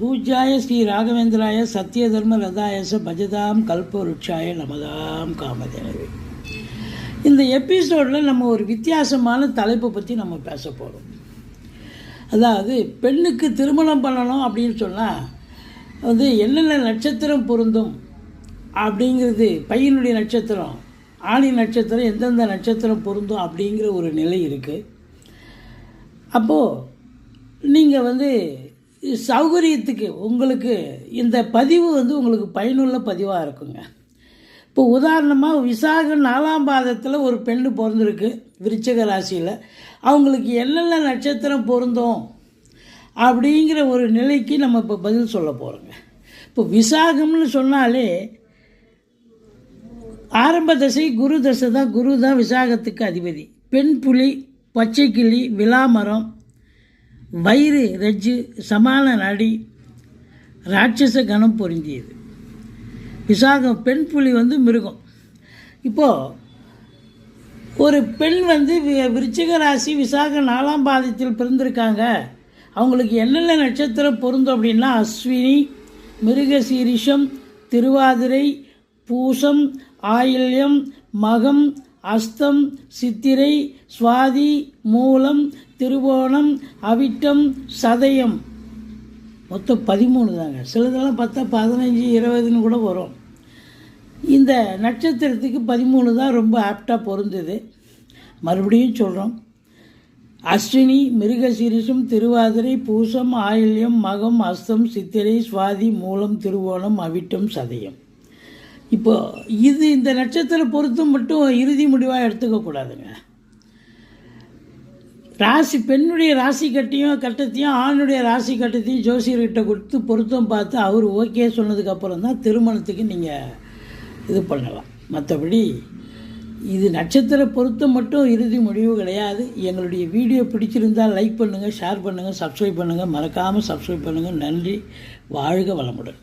பூஜாய ஸ்ரீ ராகவேந்திராய சத்திய தர்ம ரதாயச பஜதாம் கல்பவருட்சாய நமதாம் காமதேனவே. இந்த எபிசோடில் நம்ம ஒரு வித்தியாசமான தலைப்பை பற்றி நம்ம பேச போகிறோம் அதாவது பெண்ணுக்கு திருமணம் பண்ணணும் அப்படின்னு சொன்னால் வந்து என்னென்ன நட்சத்திரம் பொருந்தும் அப்படிங்கிறது பையனுடைய நட்சத்திரம் ஆணி நட்சத்திரம் எந்தெந்த நட்சத்திரம் பொருந்தும் அப்படிங்கிற ஒரு நிலை இருக்குது அப்போது நீங்கள் வந்து சௌகரியத்துக்கு உங்களுக்கு இந்த பதிவு வந்து உங்களுக்கு பயனுள்ள பதிவாக இருக்குங்க. இப்போ உதாரணமாக விசாகம் நாலாம் பாதத்தில் ஒரு பெண்ணு பிறந்திருக்கு விருச்சக ராசியில். அவங்களுக்கு என்னென்ன நட்சத்திரம் பொருந்தும் அப்படிங்கிற ஒரு நிலைக்கு நம்ம இப்போ பதில் சொல்ல போகிறோங்க இப்போ விசாகம்னு சொன்னாலே ஆரம்ப தசை குரு தசை தான் குரு தான் விசாகத்துக்கு அதிபதி. பெண் புலி பச்சை கிளி விலாமரம் வயிறு ரஜ்ஜு சமான நடி ராட்சச கணம் பொருந்தியது. விசாகம் பெண் புலி வந்து மிருகம். இப்போது ஒரு பெண் வந்து விருச்சிக ராசி விசாக நாலாம் பாதத்தில் பிறந்திருக்காங்க. அவங்களுக்கு என்னென்ன நட்சத்திரம் பொருந்தும் அப்படின்னா அஸ்வினி மிருகசீரிஷம் திருவாதிரை பூசம் ஆயில்யம் மகம் அஸ்தம் சித்திரை சுவாதி மூலம் திருவோணம் அவிட்டம் சதயம். மொத்தம் பதிமூணு தாங்க. சிலதெல்லாம் பார்த்தா பதினஞ்சு இருபதுன்னு கூட வரும். இந்த நட்சத்திரத்துக்கு பதிமூணு தான் ரொம்ப ஆப்டாக பொருந்தது. மறுபடியும் சொல்கிறோம் அஸ்வினி மிருகசீரிஷம் திருவாதிரை பூசம் ஆயில்யம் மகம் அஸ்தம் சித்திரை சுவாதி மூலம் திருவோணம் அவிட்டம் சதயம். இப்போ இது இந்த நட்சத்திர பொறுத்து மட்டும் இறுதி முடிவாக எடுத்துக்க கூடாதுங்க. ராசி பெண்ணுடைய ராசி கட்டையும் கட்டத்தையும் ஆணுடைய ராசி கட்டத்தையும் ஜோசியர்கிட்ட கொடுத்து பொருத்தம் பார்த்து அவர் ஓகே சொன்னதுக்கப்புறம் தான் திருமணத்துக்கு நீங்கள் இது பண்ணலாம். மற்றபடி இது நட்சத்திர பொருத்தம் மட்டும் இறுதி முடிவு கிடையாது. எங்களுடைய வீடியோ பிடிச்சிருந்தால் லைக் பண்ணுங்கள் ஷேர் பண்ணுங்கள் சப்ஸ்கிரைப் பண்ணுங்கள் மறக்காமல் சப்ஸ்கிரைப் பண்ணுங்கள் நன்றி. வாழ்க வளமுடன்.